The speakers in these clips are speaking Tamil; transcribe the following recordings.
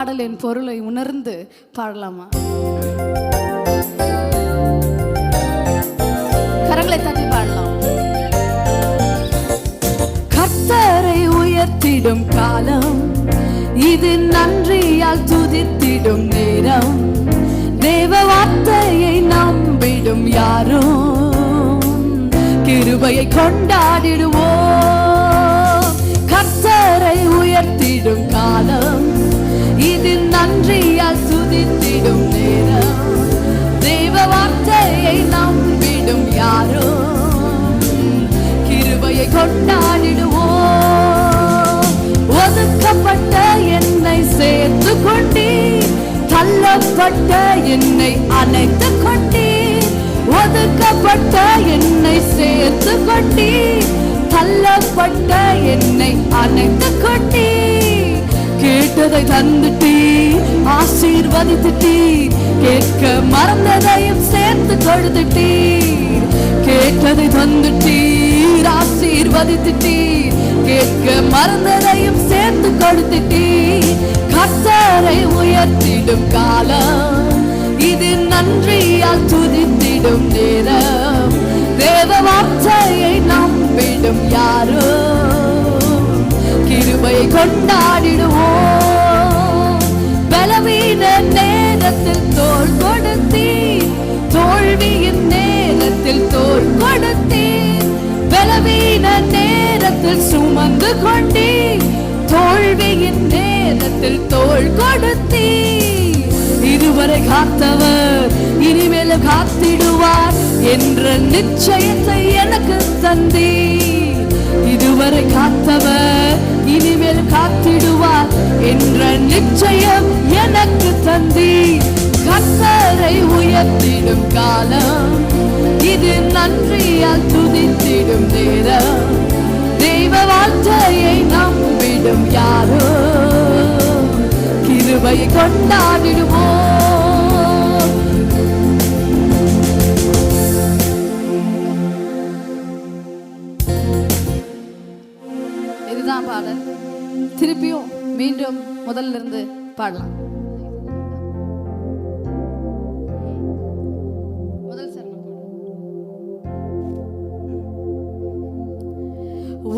பாடலின் பொருளை உணர்ந்து பாடலாமா? கரங்களை தட்டி பாடலாம். கர்த்தரை உயர்த்திடும் காலம் இது நன்றியால் துதித்திடும் நேரம். தேவ வார்த்தையை நம்பிடும் யாரும் கிருபையை கொண்டாடிடுவோம். கர்த்தரை உயர்த்திடும் காலம் இது நன்றியால் துதித்திடும் நேரம். தேவ வார்த்தையை நம்பிடும் யாரோ கிருபையை கொண்டாடிடுவோம். ஒதுக்கப்பட்ட என்னை சேர்த்து கொண்டீ தள்ளப்பட்ட என்னை அணைத்து கொண்டீ ஒதுக்கப்பட்ட என்னை சேர்த்து கொண்டீ தள்ளப்பட்ட என்னை அணைத்து கொண்டீ கொடுத்ததை தந்துட்டி ஆசீர்வதித்துட்டி கேட்க மறந்ததையும் சேர்த்து கொடுத்துட்டி கேட்டதை தந்துட்டீர் ஆசீர்வதித்துட்டீர் கேட்க மறந்ததையும் சேர்த்து கொடுத்துட்டீர் கத்தரை உயர்த்திடும் காலம் இது நன்றியால் துதித்திடும் நேரம் தேவ வார்த்தையை நம்பிடும் யாரோ கிருபை கொண்டாடிடுவோம். தோல்வியின் நேரத்தில் தோல் கொடுத்தீ பலவீன நேரத்தில் சுமந்து கொண்டீ தோல்வியின் நேரத்தில் தோல் கொடுத்தீ. இதுவரை காத்தவர் இனிமேல காத்திடுவார் என்ற நிச்சயத்தை எனக்கு தந்தீர் இதுவரை காத்தவர் இனிமேல் காத்திடுவார் என்ற நிச்சயம் எனக்கு தந்தி. கத்தரை உயர்த்திடும் காலம். இது நன்றியால் துதித்திடும் நேரம். தெய்வ வாழ்க்கையை நம்பிடும் யாரோ? கிருபை கொண்டாடிடுவோம் இதுதான் பாடல். திருப்பியும் மீண்டும் முதல்ல இருந்து பாடலாம்.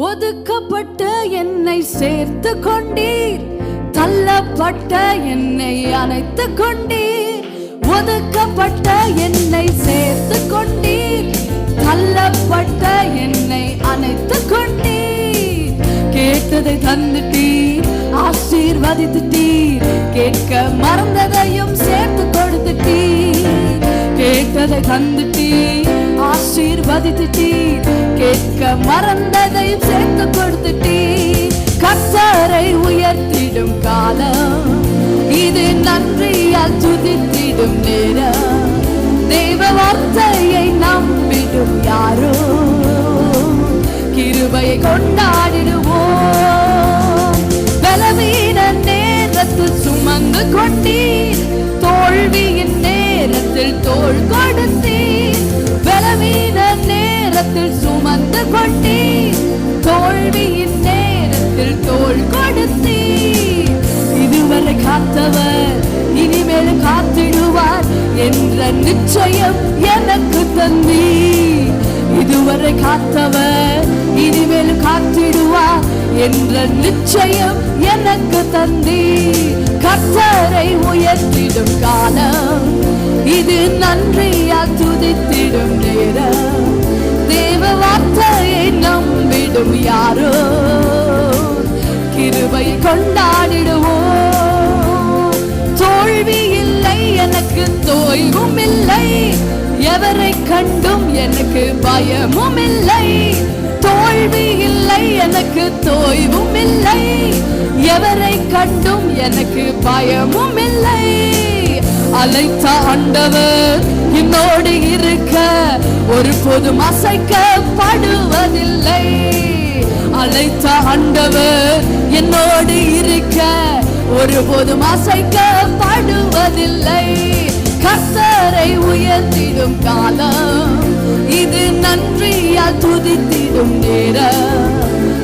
ஒதுக்கப்பட்ட என்னை சேர்த்து கொண்டீர். தள்ளப்பட்ட என்னை அணைத்து கொண்டீர். ஒதுக்கப்பட்ட என்னை சேர்த்து கொண்டீர். தள்ளப்பட்ட என்னை அணைத்து கொண்டீர். கேட்டதை தந்துட்டீர் ஆசீர்வதித்துட்டீர். கேட்க மறந்ததையும் சேர்த்து கொடுத்துட்டீர். கேட்டதை தந்துட்டீர் ஆசீர்வதித்துட்டீர். கேட்க மறந்த நம்பிடும் நேரம் தேவ வார்த்தையை நம்பிடும் யாரோ? கிருபையை கொண்டாடிடுவோம். பலவீன நேரத்தில் சுமந்து கொண்டீர். தோல்வியின் நேரத்தில் தோல் கொடுத்தீர். பலவீன நேரத்தில் சுமந்து கொண்டீர். தோல்வியின் நேரத்தில் தோல் கொடுத்தீர். இதுவரை காத்தவர் இனிமேல் காத்து என்ற நிச்சயம் எனக்கு தந்தி. இதுவரை காத்தவர் இனிமேல் காத்திடுவார் என்ற நிச்சயம் எனக்கு தந்தி. கர்த்தரை உயர்த்திடும் காலம் இது நன்றியால் துதித்திடும் நேரம். தேவ வார்த்தையை நம்பிடும் யாரோ எவரை கண்டும் எனக்கு பயமும் இல்லை தோல்வி இல்லை எனக்கு தோய்வும் இல்லை எவரை கண்டும் எனக்கு பயமும் இல்லை அழைத்த ஆண்டவர் என்னோடு இருக்க ஒரு போதும் அசைக்கப்படுவதில்லை அழைத்த ஆண்டவர் என்னோடு இருக்க ஒருபோதும் அசைக்கப்படுவதில்லை கர்த்தரை உயர்த்திடும் காலம். இது நன்றியால் துதித்திடும் நேரம்.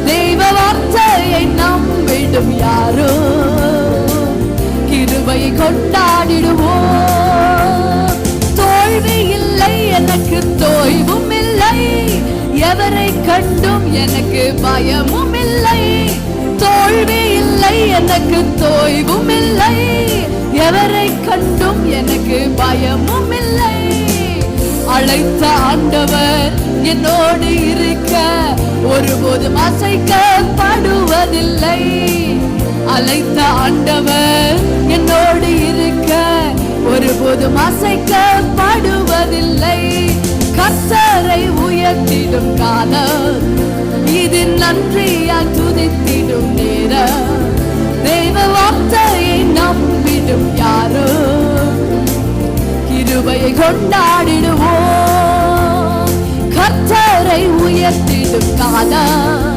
தெய்வ வார்த்தையை நம்பிடும் யாரோ கிருபை கொண்டாடிடுவோம். தோல்வி இல்லை எனக்கு தோய்வும் இல்லை. எவரை கண்டும் எனக்கு பயமும் இல்லை. தோல்வி இல்லை எனக்கு தோய்வும் இல்லை. எவரை கண்டும் எனக்கு பயமும் இல்லை அழைத்த ஆண்டவர் என்னோடு இருக்க ஒருபோதும் அசைக்கப்படுவதில்லை. அழைத்த ஆண்டவர் என்னோடு இருக்க ஒருபோதும் அசைக்கப்படுவதில்லை. கர்த்தரை உயர்த்திடும் காலம் இது நன்றியாக கொண்டாடிடுவோம். கர்த்தரை உயர்த்திடும் காலம்.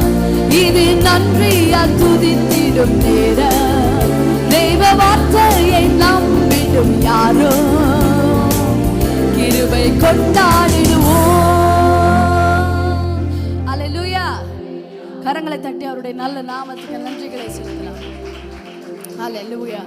இது நன்றியா துதித்திடும் நேரம். தெய்வ வார்த்தையை நம்பிடும் யாரோ கிருபை கொண்டாடிடுவோம். அல்லேலூயா கரங்களை தட்டி அவருடைய நல்ல நாமத்துக்கு நன்றிகளை செலுத்தலாம். அல்லேலூயா